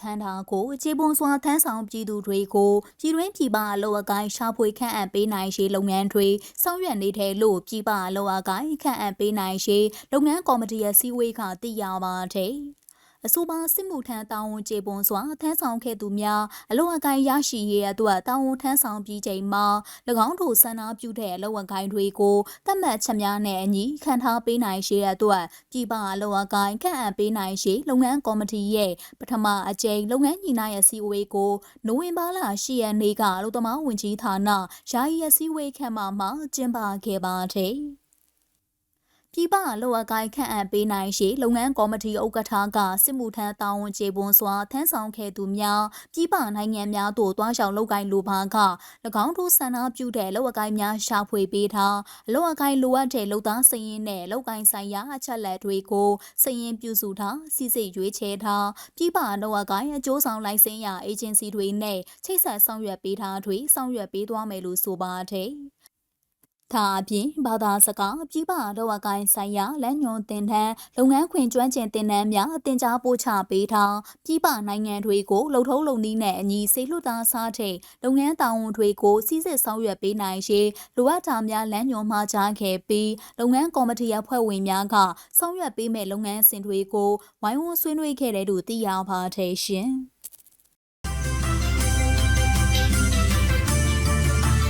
ထမ်းတာကိုအခြေပွန်စွာထမ်းဆောင်ပြည်သူတွေကိုပြည်တွင်းပြည်ပအလုပ်အကိုင်းရှာဖွေခန့်အပ်ပေးနိုင်ရေးလုပ်ငန်းတွေဆောင်ရွက်နေတဲ့လို့ပြည်ပအလုပ်အကိုင်းခန့်အပ်ပေးနိုင်ရေးလုပ်ငန်းကော်မတီရဲ့စည်းဝေးကသိရပါတယ်။ အဆိုပါစစ်မှုထမ်းတာဝန်ကျေပွန်စွာထမ်းဆောင်ခဲ့သူများအလို့အကိုင်းရရှိရေးအတွက်တာဝန်ထမ်းဆောင်ပြီးချိန်မှာ၎င်းတို့ဆန္ဒပြုတဲ့အလို့အကိုင်းတွေကိုသတ်မှတ်ချက်များနဲ့အညီခံထားပေးနိုင်ရေးအတွက်ပြည်ပအလို့အကိုင်းခန့်အပ်ပေးနိုင်ရေးလုပ်ငန်းကော်မတီရဲ့ပထမအကြိမ်လုပ်ငန်းညီနိုင်ရဲ့စီဝေးကိုနိုဝင်ဘာလ10ရက်နေ့ကအလို့သမားဝင်ကြီးဌာနယာယီအစည်းအဝေးခန့်မှမှကျင်းပခဲ့ပါတယ်။ ပြည်ပလောအကိုင်ခန့်အပ်ပေးနိုင်ရှိလုပ်ငန်းကော်မတီဥက္ကဋ္ဌကစစ်မှုထမ်းတာဝန်ကျေပွန်စွာထမ်းဆောင်ခဲ့သူများပြည်ပနိုင်ငံများသို့တွားရောက်လုပ်ကိုင်လိုပါက၎င်းတို့ဆန္ဒပြုတဲ့လောအကိုင်များရှာဖွေပေးထားလောအကိုင်လိုအပ်တဲ့လုပ်သားစရင်နဲ့လောကိုင်ဆိုင်ရာအချက်လက်တွေကိုစရင်ပြုစုထားစီစစ်ရွေးချယ်ထားပြည်ပလောအကိုင်အကျိုးဆောင်လိုင်စင်ရအေဂျင်စီတွေနဲ့ချိတ်ဆက်ဆောင်ရွက်ပေးထားတွေဆောင်ရွက်ပေးသွားမယ်လို့ဆိုပါတယ် ဒါအပြင်ဘာသာစကားပြည်ပတော့အကိုင်းဆိုင်ရာလမ်းညွှန်တင်တန်းလုပ်ငန်းခွင်ကျွမ်းကျင်တင်တန်းများအတင် जा ပို့ချပေးထားပြည်ပနိုင်ငံတွေကိုလှုပ်ထုံးလုံနည်းနဲ့အညီစေလွှတ်သားစားတဲ့လုပ်ငန်းတာဝန်တွေကိုစီစစ်ဆောင်ရွက်ပေးနိုင်ရေးလိုအပ်တာများလမ်းညွှန်မှာကြားခဲ့ပြီးလုပ်ငန်းကော်မတီအဖွဲ့ဝင်များကဆောင်ရွက်ပေးမဲ့လုပ်ငန်းစဉ်တွေကိုဝိုင်းဝန်းဆွေးနွေးခဲ့တယ်လို့သိရပါတယ်ရှင်။